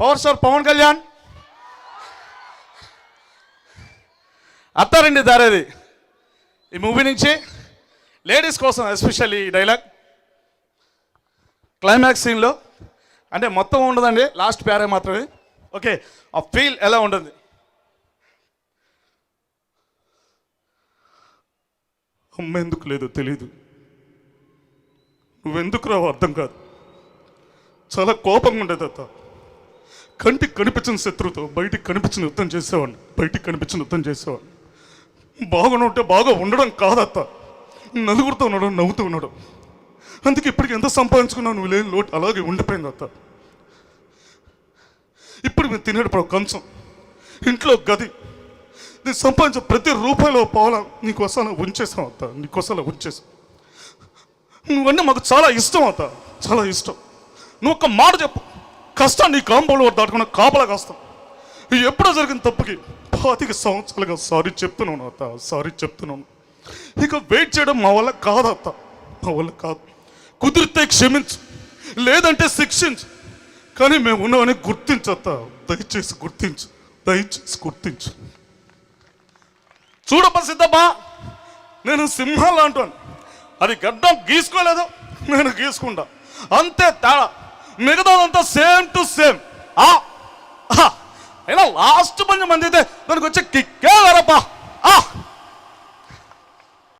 Power star Pawan Kalyan అత్తారండి దారేది. ఈ movie నుంచి ladies కోసం ఎస్పెషల్లీ ఈ డైలాగ్ క్లైమాక్స్ సీన్లో అంటే మొత్తం ఉండదండి లాస్ట్ ప్యారే మాత్రమే. ఓకే ఆ ఫీల్ ఎలా ఉంటుంది? అమ్మ ఎందుకు లేదో తెలియదు నువ్వెందుకు రావు అర్థం కాదు. చాలా కోపంగా ఉండేది అత్త కంటికి కనిపించిన శత్రువుతో బయటికి కనిపించిన యుద్ధం చేసేవాడిని. బయటికి కనిపించిన యుద్ధం చేసేవాడిని. బాగుంటే ఉంటే బాగా ఉండడం కాదత్త. నలుగురితో ఉన్నాడు నవ్వుతూ ఉన్నాడు అందుకే ఇప్పటికి ఎంత సంపాదించుకున్నావు నువ్వు లేని లోటు అలాగే ఉండిపోయింది అత్త. ఇప్పుడు మేము తినేటప్పుడు కంచం ఇంట్లో గది. నేను సంపాదించిన ప్రతి రూపాయలో పోవాల నీకోసం ఉంచేసాం అత్త. నీకోసం ఉంచేసాం నువ్వన్నీ మాకు చాలా ఇష్టం అత్త. చాలా ఇష్టం. నువ్వు ఒక మాట చెప్పు. కష్టం నీ కాంపౌండ్ వారు దాటుకున్న కాపలా కష్టం ఎప్పుడో జరిగిన తప్పుకి పాతిక సంవత్సరాలుగా సారీ చెప్తున్నాను అత్త సారీ చెప్తున్నాను. ఇక వెయిట్ చేయడం మా వల్ల కాదు అత్త మా వల్ల కాదు. కుదిరితే క్షమించు లేదంటే శిక్షించు. కానీ మేము ఉన్నామని గుర్తించు అత్త దయచేసి గుర్తించు దయచేసి గుర్తించు. చూడప్ప సిద్ధమ్మా నేను సింహాలు అంటాను అది గడ్డం గీసుకోలేదు నేను గీసుకుంటా. అంతే తేడా. మిగతాదంతా సేమ్ టు సేమ్ అయినా లాస్ట్ కొంచెం మంది అయితే దానికి వచ్చే కిక్కే